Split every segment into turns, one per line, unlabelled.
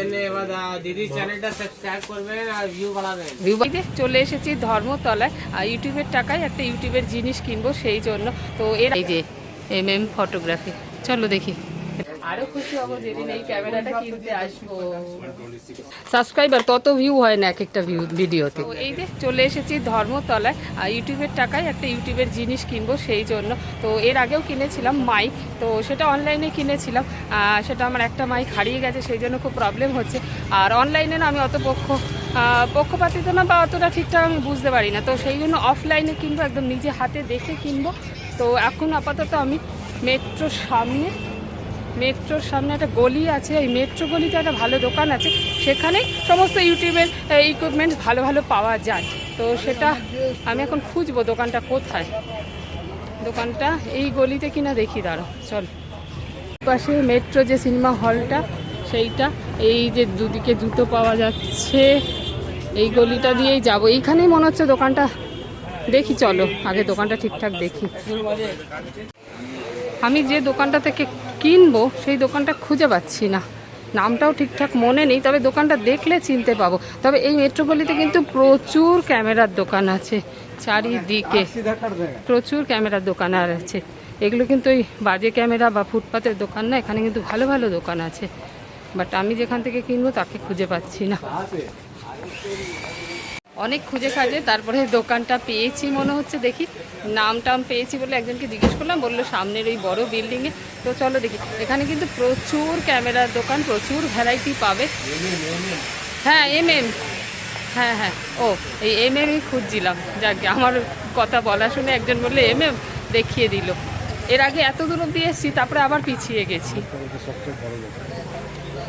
জন্য এবার আহ, দিদির চ্যানেলটা সাবস্ক্রাইব করবেন আর ভিউ বাড়াবেন
ভিউ চলে এসেছি ধর্মতলায়। আর ইউটিউবের টাকায় একটা ইউটিউবের জিনিস কিনবো সেই জন্য। তো এর এই যে এম এম ফটোগ্রাফি চলো দেখি। আরও খুশি হব যেদিন এই ক্যামেরাটা কিনতে আসব। সাবস্ক্রাইবার তত ভিউ হয় না এক একটা ভিউ ভিডিওতে এই যে চলে এসেছি ধর্মতলায় ইউটিউবের টাকায় একটা ইউটিউবের জিনিস কিনবো সেই জন্য। তো এর আগেও কিনেছিলাম মাইক তো সেটা অনলাইনে কিনেছিলাম। সেটা আমার একটা মাইক হারিয়ে গেছে সেই জন্য খুব প্রবলেম হচ্ছে। আর অনলাইনে না আমি অত পক্ষ পক্ষপাতিত না বা অতটা ঠিকঠাক আমি বুঝতে পারি না। তো সেই জন্য অফলাইনে কিনবো একদম নিজে হাতে দেখে কিনবো। তো এখন আপাতত আমি মেট্রোর সামনে মেট্রোর সামনে একটা গলি আছে, এই মেট্রো গলিতে একটা ভালো দোকান আছে। সেখানে সমস্ত ইউটিউবের ইকুইপমেন্টস ভালো ভালো পাওয়া যায়। তো সেটা আমি এখন খুঁজবো দোকানটা কোথায়। দোকানটা এই গলিতে কিনা দেখি দাঁড়ো চল। পাশে মেট্রো যে সিনেমা হলটা, সেইটা, এই যে দুদিকে জুতো পাওয়া যাচ্ছে। এই গলিটা দিয়েই যাব। এইখানেই মনে হচ্ছে দোকানটা, দেখি চলো, আগে দোকানটা ঠিকঠাক দেখি। আমি যে দোকানটা থেকে কিনবো সেই দোকানটা খুঁজে পাচ্ছি না। নামটাও ঠিকঠাক মনে নেই তবে দোকানটা দেখলে চিনতে পাবো। তবে এই মেট্রোপলিতে কিন্তু প্রচুর ক্যামেরার দোকান আছে চারিদিকে। প্রচুর ক্যামেরার দোকান আর আছে। এগুলো কিন্তু ওই বাজে ক্যামেরা বা ফুটপাতের দোকান না এখানে কিন্তু ভালো ভালো দোকান আছে। বাট আমি যেখান থেকে কিনবো তাকে খুঁজে পাচ্ছি না। অনেক খুঁজে খাজে তারপরে দোকানটা পেয়েছি মনে হচ্ছে দেখি। নাম টাম পেয়েছি বলে একজনকে জিজ্ঞেস করলাম, বলল সামনের ওই বড় বিল্ডিংয়ে তো চলো দেখি, এখানে কিন্তু প্রচুর ক্যামেরার দোকান, প্রচুর ভ্যারাইটি পাবে। হ্যাঁ এম এম হ্যাঁ হ্যাঁ। ও, এই এম এমই খুঁজছিলাম। যাকে, আমার কথা বলা শুনে একজন বললে এম এম দেখিয়ে দিল। এর আগে এত দূর অব্দি এসেছি, তারপরে আবার পিছিয়ে গেছি।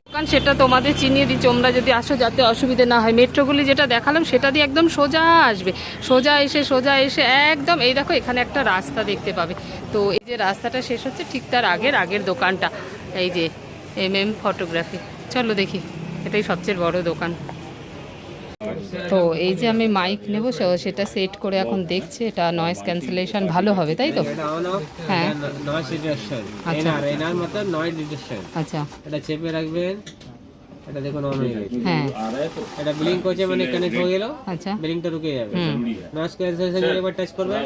দোকান সেটা তোমাদের চিনিয়ে দিই তোমরা যদি আসো যাতে অসুবিধে না হয়। মেট্রোগুলি যেটা দেখালাম, সেটা দিয়ে একদম সোজা আসবে। সোজা এসে সোজা এসে একদম, এই দেখো এখানে একটা রাস্তা দেখতে পাবে। তো এই যে রাস্তাটা শেষ হচ্ছে, ঠিক তার আগের আগের দোকানটা। এই যে এম এম ফটোগ্রাফি চলো দেখি, এটাই সবচেয়ে বড় দোকান। তো এই যে আমি মাইক নেব সেটা সেট করে এখন দেখছি এটা নয়েজ ক্যান্সেলেশন ভালো হবে তাই তো? হ্যাঁ। আচ্ছা।
এনআর মানে নয়েজ ডিটেকশন
আচ্ছা।
এটা চেপে রাখবেন এটা দেখুন অন হয়ে গেছে।
হ্যাঁ।
এটা ব্লিং করছে মানে কানেক্ট হয়ে গেল
আচ্ছা।
ব্লিংটা রুকে যাবে। নয়েজ ক্যান্সেলেশন একবার টাচ করবেন।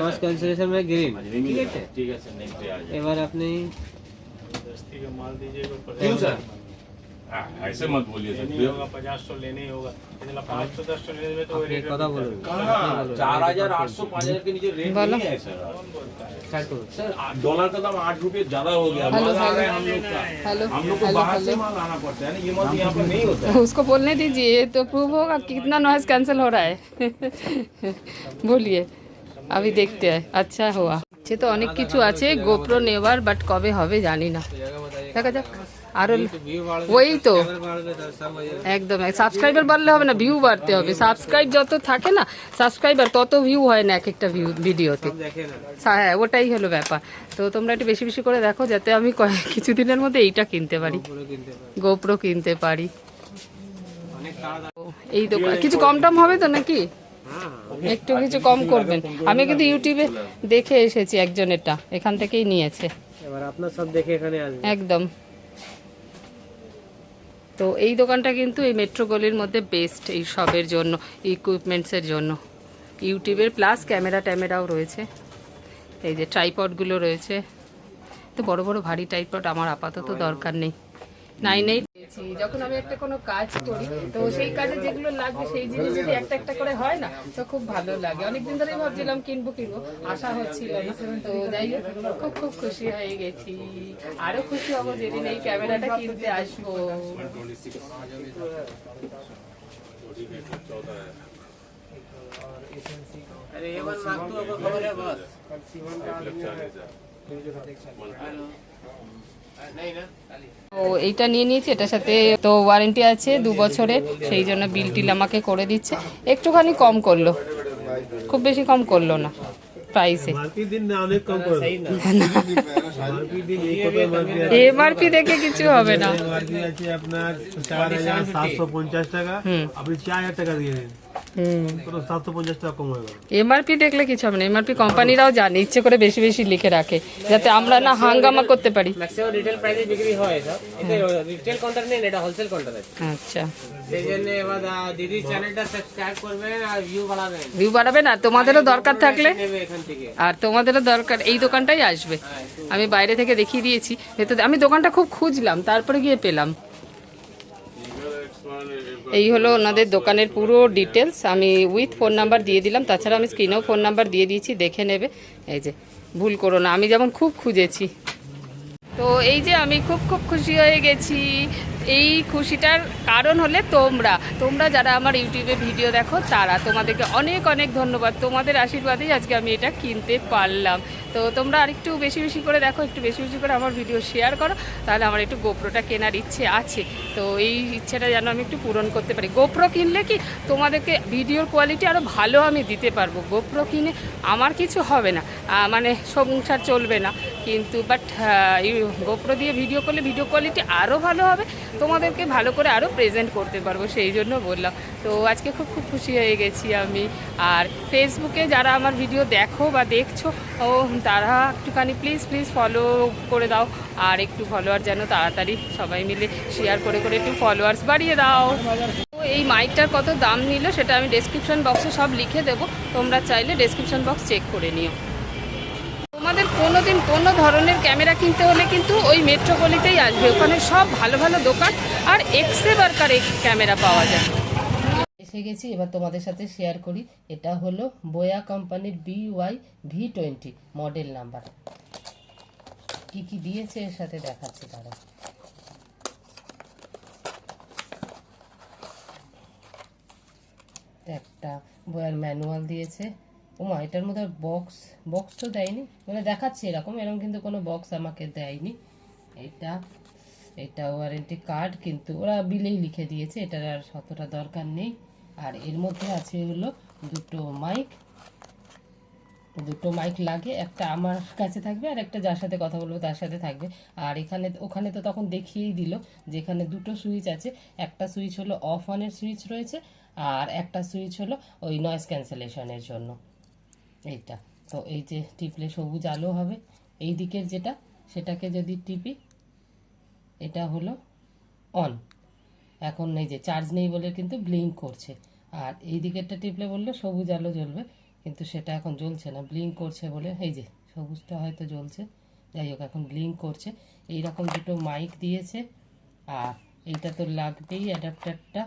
নয়েজ ক্যান্সেলেশন মানে গ্রিন ঠিক আছে? ঠিক আছে নেক্সট এবার আপনি
10 থেকে মাল हाँ, ऐसे मत बोलिए सर
पचास सौ लेने ही होगा इतना पाँच सौ दस सौ लेने में तो
আপনি কথা বলুন
कहाँ चार हजार आठ सौ पाँच हजार के नीचे रेट
बोलो।
नहीं है सर
স্টার্ট করুন
सर आ- डॉलर का दाम आठ रुपए ज्यादा हो गया
हेलो,
माल आ रहा है
हेलो।
हम लोग का
हेलो
हम लोग को
हेलो
बाहर से
हेलो
माल आना पड़ता है ना ये माल यहाँ पर नहीं होता है
उसको बोलने दीजिए तो प्रूव होगा कि कितना नॉइज कैंसिल हो रहा है बोलिए अभी देखते हैं अच्छा हुआ সে তো অনেক কিছু আছে গোপ্রো নেওয়ার বাট কবে হবে জানি না দেখা যাক
আরও
ওই তো
হয়ে।
একদম সাবস্ক্রাইবার বাড়লে হবে না ভিউ বাড়তে হবে। সাবস্ক্রাইব যত থাকে না সাবস্ক্রাইবার তত ভিউ হয় না এক একটা ভিউ ভিডিওতে হ্যাঁ ওটাই হলো ব্যাপার। তো তোমরা একটু বেশি বেশি করে দেখো যাতে আমি কিছুদিনের মধ্যে এইটা কিনতে পারি। গোপ্রো কিনতে পারি। এই দোকান কিছু কম টম হবে তো নাকি?
হ্যাঁ
একটু কিছু কম করবেন। আমি কিন্তু ইউটিউবে দেখে এসেছি একজনেরটা এখান থেকেই নিয়েছে।
এবার আপনার সব দেখে এখানে আসবে।
একদম। তো এই দোকানটা কিন্তু এই মেট্রো গলির মধ্যে বেস্ট এই সবের জন্য ইকুইপমেন্টসের জন্য। ইউটিউবের প্লাস ক্যামেরা ট্যামেরাও রয়েছে। এই যে ট্রাইপডগুলো রয়েছে। তো বড় বড় ভারী ট্রাইপড আমার আপাতত দরকার নেই। নাইন নেই পেয়েছি। যখন আমি একটা কোনো কাজ করি তো সেই কাজে যেগুলো লাগবে সেই জিনিস যদি একটা একটা করে হয় না তো খুব ভালো লাগে অনেকদিন ধরেই ভাবছিলাম কিনবো কিনবো আশা হচ্ছিল না তো যাই হোক খুব খুব খুশি হয়ে গেছি আরো খুশি হবো যেদিন এই ক্যামেরাটা কিনতে আসবো
अरे ये बार मांग तो आपको खबर है बस नहीं ना
ও এইটা নিয়ে নিয়েছি এটার সাথে তো ওয়ারেন্টি আছে দু বছরের সেই জন্য বিল টিল আমাকে করে দিচ্ছে। একটুখানি কম করল খুব বেশি কম করল না প্রাইসে দেখে কিছু হবে না।
আপনার চার হাজার সাতশো পঞ্চাশ টাকা। আপনি চার হাজার টাকা দিয়ে দিন। হয়ে
এমআরপি দেখলে কিছু হবে না। এমআরপি কোম্পানিরাও জানে ইচ্ছে করে বেশি বেশি লিখে রাখে যাতে আমরা না হাঙ্গামা করতে পারি।
রিটেল প্রাইসে বিক্রি হয় রিটেল কাউন্টার নেই এটা হোলসেল কাউন্টার
আচ্ছা।
সেই জন্য এবার আহ, চ্যানেলটা সাবস্ক্রাইব করবেন আর ভিউ বাড়াবেন।
ভিউ বাড়াবে না তোমাদেরও দরকার থাকলে। আর তোমাদেরও দরকার এই দোকানটাই আসবে। আমি বাইরে থেকে দেখিয়ে দিয়েছি। ভেতরে আমি দোকানটা খুব খুঁজলাম তারপরে গিয়ে পেলাম। এই হলো ওনাদের দোকানের পুরো ডিটেলস আমি উইথ ফোন নাম্বার দিয়ে দিলাম, তাছাড়া আমি স্ক্রিনেও ফোন নাম্বার দিয়ে দিয়েছি, দেখে নেবে। এই যে, ভুল করো না, আমি যেমন খুব খুঁজেছি। তো এই যে আমি খুব খুব খুশি হয়ে গেছি। এই খুশিটার কারণ হলে তোমরা। তোমরা যারা আমার ইউটিউবে ভিডিও দেখো, তারা তোমাদেরকে অনেক অনেক ধন্যবাদ। তোমাদের আশীর্বাদেই আজকে আমি এটা কিনতে পারলাম। তো তোমরা আরেকটু বেশি বেশি করে দেখো, একটু বেশি বেশি করে আমার ভিডিও শেয়ার করো, তাহলে আমার একটু গোপ্রোটা কেনার ইচ্ছে আছে। তো এই ইচ্ছেটা যেন আমি একটু পূরণ করতে পারি। গোপ্রো কিনলে কি তোমাদেরকে ভিডিওর কোয়ালিটি আরও ভালো আমি দিতে পারব। গোপ্রো কিনে আমার কিছু হবে না। মানে সংসার চলবে না। কিন্তু বাট গোপ্রো দিয়ে ভিডিও করলে ভিডিও কোয়ালিটি আরও ভালো হবে। তোমাদেরকে ভালো করে আরও প্রেজেন্ট করতে পারব, সেই জন্য বললাম। তো আজকে খুব খুব খুশি হয়ে গেছি আমি। আর ফেসবুকে যারা আমার ভিডিও দেখো বা দেখছ, ও, তারা একটুখানি প্লিজ প্লিজ ফলো করে দাও। আর একটু ফলোয়ার যেন তাড়াতাড়ি সবাই মিলে শেয়ার করে করে একটু ফলোয়ার্স বাড়িয়ে দাও। এই মাইকটার কত দাম নিল সেটা আমি ডেসক্রিপশন বক্সে সব লিখে দেবো। তোমরা চাইলে ডেসক্রিপশন বক্স চেক করে নিও। তোমাদের কোনো দিন কোনো ধরনের ক্যামেরা কিনতে হলে কিন্তু ওই মেট্রোপলিতেই আসবে। ওখানে সব ভালো ভালো দোকান আর এক্সে বারকার ক্যামেরা পাওয়া যায়। এসে গেছি, এবার তোমাদের সাথে শেয়ার করি। এটা হলো বোয়া কোম্পানির BY V twenty model number কি কি দিয়েছে এর সাথে দেখাচ্ছি তারা। একটা বয়ার ম্যানুয়াল দিয়েছে। ওমা এটার মধ্যে বক্স বক্স তো দেয়নি। মানে দেখাচ্ছে এরকম এরকম কিন্তু কোনো বক্স আমাকে দেয়নি। এটা এটা ওয়ারেন্টি কার্ড কিন্তু ওরা বিলেই লিখে দিয়েছে, এটার আর অতটা দরকার নেই। আর এর মধ্যে আছে হলো দুটো মাইক দুটো মাইক লাগে, একটা আমার কাছে থাকবে আর একটা যার সাথে কথা বলব তার সাথে থাকবে। আর এখানে, ওখানে তো তখন দেখিয়েই দিল যেখানে দুটো সুইচ আছে। একটা সুইচ হলো অফ অনের সুইচ রয়েছে, আর একটা সুইচ হলো ওই নয়েস ক্যান্সেলেশনের জন্য। এইটা। তো এই যে টিপলে সবুজ আলো হবে, এই দিকের যেটা, সেটাকে যদি টিপি, এটা হলো অন এখন এই যে চার্জ নেই বলে কিন্তু ব্লিঙ্ক করছে। আর এই দিকেরটা টিপলে বললে সবুজ আলো জ্বলবে, কিন্তু সেটা এখন জ্বলছে না ব্লিঙ্ক করছে বলে, এই যে সবুজটা হয়তো জ্বলছে। যাই হোক, এখন ব্লিঙ্ক করছে। এই রকম দুটো মাইক দিয়েছে, আর এইটা তো লাগবেই অ্যাডাপ্টারটা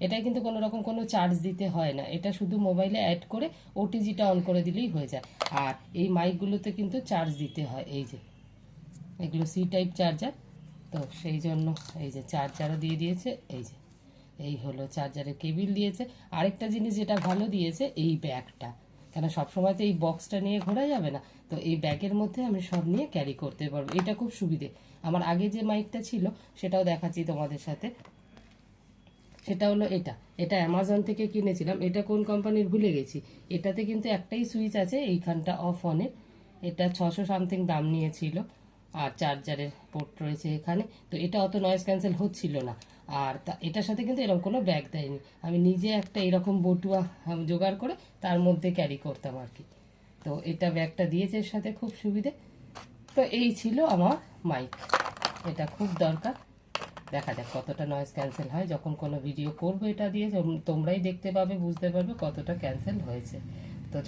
এটা কিন্তু কোনো রকম কোনো চার্জ দিতে হয় না। এটা শুধু মোবাইলে অ্যাড করে ওটিজিটা অন করে দিলেই হয়ে যায়। আর এই মাইকগুলোতে কিন্তু চার্জ দিতে হয়, এই যে। এগুলো সি টাইপ চার্জার তো সেই জন্য এই যে চার্জারও দিয়ে দিয়েছে, এই যে। এই হলো চার্জারের কেবিল দিয়েছে। আরেকটা জিনিস যেটা ভালো দিয়েছে, এই ব্যাগটা কেন সবসময় তো এই বক্সটা নিয়ে ঘোরা যাবে না। তো এই ব্যাগের মধ্যে আমি সব নিয়ে ক্যারি করতে পারব। এটা খুব সুবিধে। আমার আগে যে মাইকটা ছিল, সেটাও দেখাচ্ছি তোমাদের সাথে। সেটা হলো এটা। এটা অ্যামাজন থেকে কিনেছিলাম। এটা কোন কোম্পানির ভুলে গেছি। এটাতে কিন্তু একটাই সুইচ আছে, এইখানটা অফ অনের এটা ছশো সামথিং দাম নিয়েছিল। আর চার্জারের পোর্ট রয়েছে এখানে। তো এটা অত নয়েজ ক্যান্সেল হচ্ছিল না। আর এটার সাথে কিন্তু এরকম কোনো ব্যাগ দেয়নি। আমি নিজে একটা এরকম বটুয়া জোগাড় করে তার মধ্যে ক্যারি করতাম আর কি। তো এটা ব্যাগটা দিয়েছে এর সাথে খুব সুবিধে। তো এই ছিল আমার মাইক এটা খুব দরকার। দেখা যাক কতটা নয়েজ ক্যান্সেল হয়। যখন কোনো ভিডিও করব এটা দিয়ে তোমরাই দেখতে পাবে, বুঝতে পারবে কতটা ক্যান্সেল হয়েছে। তো